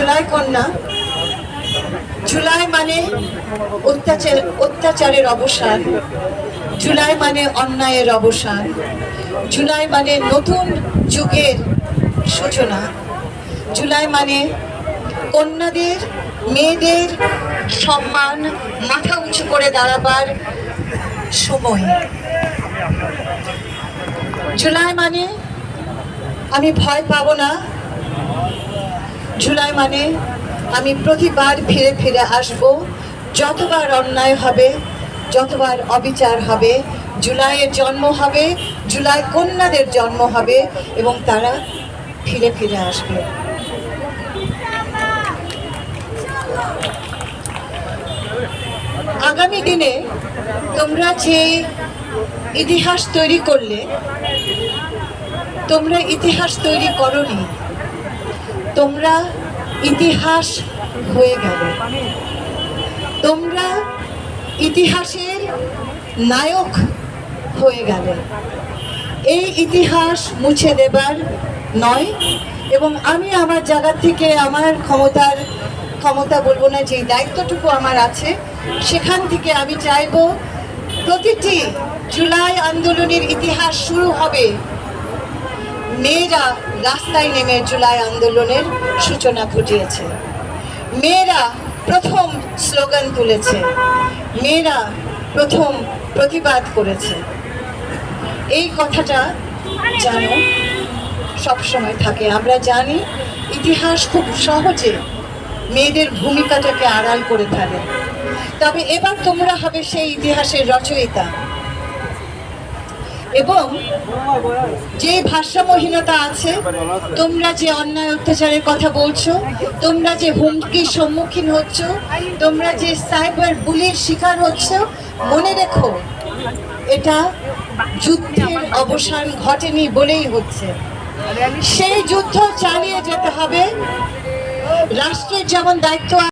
জুলাই কন্যা। জুলাই মানে অত্যাচার, অত্যাচারের অবসান। জুলাই মানে অন্যায়ের অবসান। জুলাই মানে নতুন যুগের সূচনা। জুলাই মানে কন্যাদের, মেয়েদের সম্মান মাথা উঁচু করে দাঁড়াবার সময়। জুলাই মানে আমি ভয় পাবো না। জুলাই মানে আমি প্রতিবার ফিরে ফিরে আসব। যতবার অন্যায় হবে, যতবার অবিচার হবে, জুলাইয়ের জন্ম হবে, জুলাই কন্যাদের জন্ম হবে এবং তারা ফিরে ফিরে আসবে। আগামী দিনে তোমরা যে ইতিহাস তৈরি করলে, তোমরা ইতিহাস তৈরি করনি। তোমরা ইতিহাস হয়ে গেল। তোমরা ইতিহাসের নায়ক হয়ে গেলে। এই ইতিহাস মুছে দেবার নয়, এবং আমি আমার জায়গা থেকে আমার ক্ষমতার, ক্ষমতা বলব না যে দায়িত্বটুকু আমার আছে, সেখান থেকে আমি চাইব প্রতিটি জুলাই আন্দোলনের ইতিহাস শুরু হবে মেয়েরা রাস্তায় নেমে জুলাই আন্দোলনের সূচনা ঘটিয়েছে। মেয়েরা প্রথম স্লোগান তুলেছে। মেয়েরা প্রথম প্রতিবাদ করেছে। এই কথাটা যেন সবসময় থাকে। আমরা জানি ইতিহাস খুব সহজে মেয়েদের ভূমিকাটাকে আড়াল করে ফেলে। তবে এবার তোমরা হবে সেই ইতিহাসের রচয়িতা। এবং যে ভারসাম্যহীনতা আছে, তোমরা যে অন্যায় অত্যাচারের কথা বলছো, তোমরা যে হুমকির সম্মুখীন হচ্ছ, তোমরা যে সাইবার বুলির শিকার হচ্ছ, মনে রেখো, এটা যুদ্ধের অবসান ঘটেনি বলেই হচ্ছে। সেই যুদ্ধ চালিয়ে যেতে হবে। রাষ্ট্রের যেমন দায়িত্ব